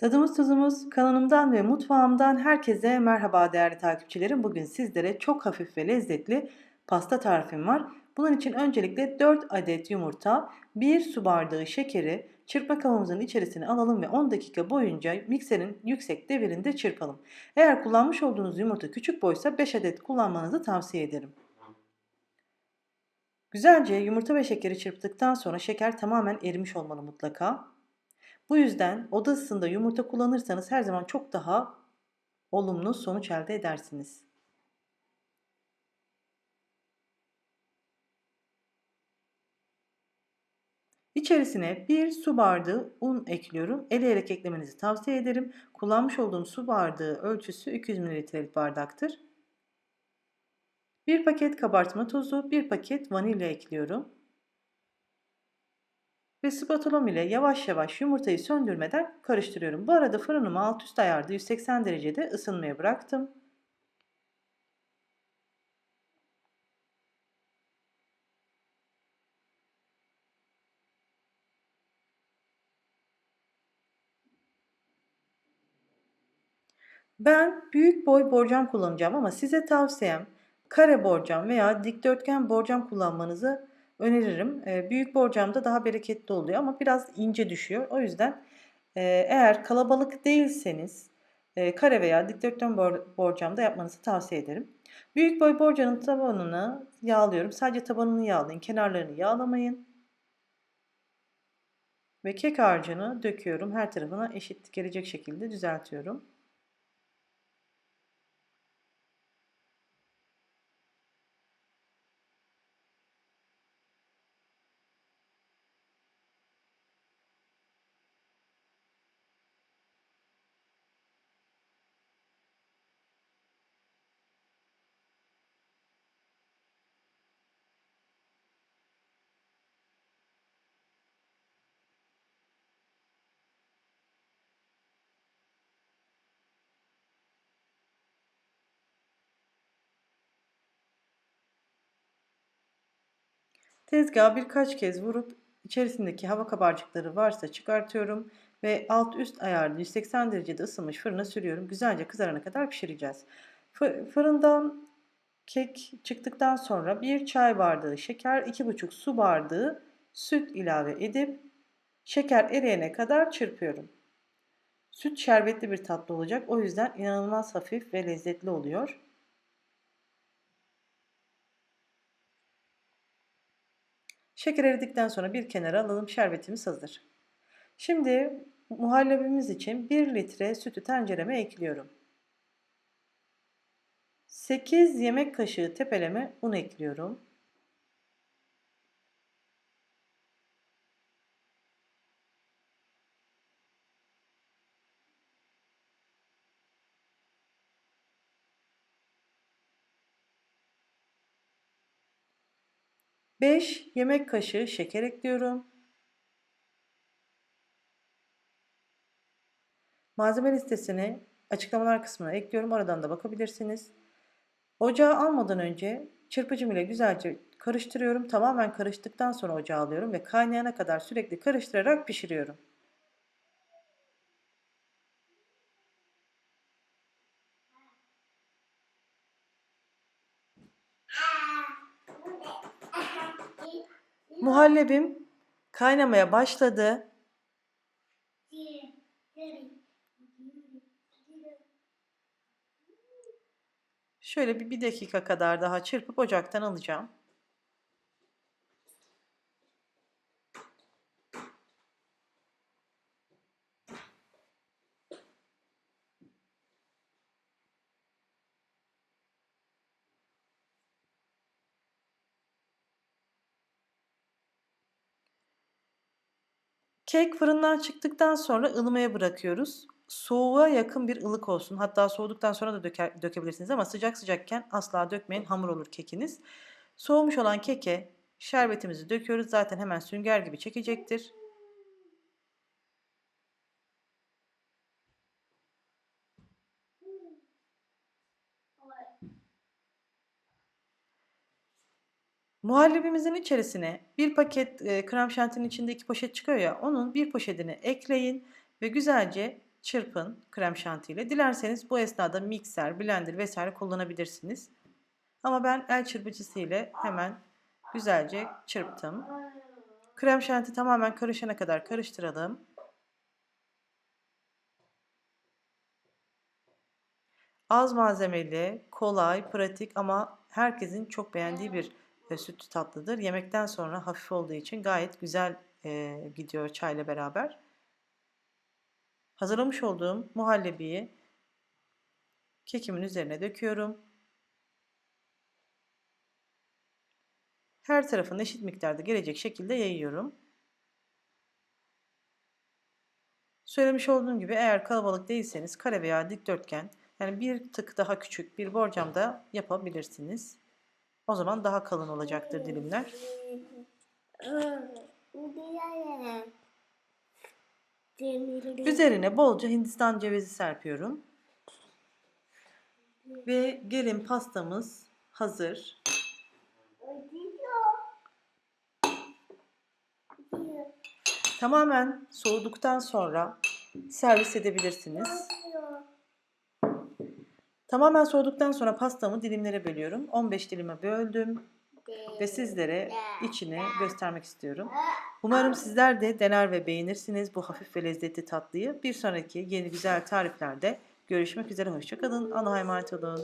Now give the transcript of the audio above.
Tadımız tuzumuz kanalımdan ve mutfağımdan herkese merhaba değerli takipçilerim. Bugün sizlere çok hafif ve lezzetli pasta tarifim var. Bunun için öncelikle 4 adet yumurta, 1 su bardağı şekeri çırpma kabımızın içerisine alalım ve 10 dakika boyunca mikserin yüksek devirinde çırpalım. Eğer kullanmış olduğunuz yumurta küçük boysa 5 adet kullanmanızı tavsiye ederim. Güzelce yumurta ve şekeri çırptıktan sonra şeker tamamen erimiş olmalı mutlaka. Bu yüzden oda ısısında yumurta kullanırsanız her zaman çok daha olumlu sonuç elde edersiniz. İçerisine bir su bardağı un ekliyorum. Eleyerek eklemenizi tavsiye ederim. Kullanmış olduğum su bardağı ölçüsü 200 mililitrelik bardaktır. Bir paket kabartma tozu, bir paket vanilya ekliyorum. Ve spatulam ile yavaş yavaş yumurtayı söndürmeden karıştırıyorum. Bu arada fırınımı alt üst ayarda 180 derecede ısınmaya bıraktım. Ben büyük boy borcam kullanacağım ama size tavsiyem kare borcam veya dikdörtgen borcam kullanmanızı öneririm. E, büyük borcamda daha bereketli oluyor ama biraz ince düşüyor. O yüzden e, eğer kalabalık değilseniz e, kare veya dikdörtgen bor borcamda yapmanızı tavsiye ederim. Büyük boy borcanın tabanını yağlıyorum. Sadece tabanını yağlayın. Kenarlarını yağlamayın. Ve kek harcını döküyorum. Her tarafına eşit gelecek şekilde düzeltiyorum. Tezgaha birkaç kez vurup içerisindeki hava kabarcıkları varsa çıkartıyorum ve alt üst ayarda 180 derecede ısınmış fırına sürüyorum. Güzelce kızarana kadar pişireceğiz. Fırından kek çıktıktan sonra 1 çay bardağı şeker, 2,5 su bardağı süt ilave edip şeker eriyene kadar çırpıyorum. Süt şerbetli bir tatlı olacak. O yüzden inanılmaz hafif ve lezzetli oluyor. Şeker eridikten sonra bir kenara alalım. Şerbetimiz hazır. Şimdi muhallebimiz için 1 litre sütü tencereme ekliyorum. 8 yemek kaşığı tepeleme un ekliyorum. Beş yemek kaşığı şeker ekliyorum. Malzeme listesini açıklamalar kısmına ekliyorum. Oradan da bakabilirsiniz. Ocağa almadan önce çırpıcım ile güzelce karıştırıyorum. Tamamen karıştıktan sonra ocağa alıyorum ve kaynayana kadar sürekli karıştırarak pişiriyorum. Muhallebim kaynamaya başladı. Şöyle bir, bir dakika kadar daha çırpıp ocaktan alacağım. Kek fırından çıktıktan sonra ılımaya bırakıyoruz. Soğuğa yakın bir ılık olsun. Hatta soğuduktan sonra da döker, dökebilirsiniz ama sıcak sıcakken asla dökmeyin. Hamur olur kekiniz. Soğumuş olan keke şerbetimizi döküyoruz. Zaten hemen sünger gibi çekecektir. Muhallebimizin içerisine bir paket e, krem şantinin içinde iki poşet çıkıyor ya onun bir poşetini ekleyin ve güzelce çırpın krem şanti ile. Dilerseniz bu esnada mikser, blender vesaire kullanabilirsiniz. Ama ben el çırpıcısı ile hemen güzelce çırptım. Krem şanti tamamen karışana kadar karıştıralım. Az malzemeli, kolay, pratik ama herkesin çok beğendiği bir e, sütlü tatlıdır. Yemekten sonra hafif olduğu için gayet güzel e, gidiyor çayla beraber. Hazırlamış olduğum muhallebiyi kekimin üzerine döküyorum. Her tarafına eşit miktarda gelecek şekilde yayıyorum. Söylemiş olduğum gibi eğer kalabalık değilseniz kare veya dikdörtgen yani bir tık daha küçük bir borcamda yapabilirsiniz. O zaman daha kalın olacaktır dilimler. Üzerine bolca Hindistan cevizi serpiyorum. Ve gelin pastamız hazır. Tamamen soğuduktan sonra servis edebilirsiniz. Tamamen soğuduktan sonra pastamı dilimlere bölüyorum. 15 dilime böldüm ve sizlere içini göstermek istiyorum. Umarım sizler de dener ve beğenirsiniz bu hafif ve lezzetli tatlıyı. Bir sonraki yeni güzel tariflerde görüşmek üzere. Hoşçakalın. Allah'a emanet olun.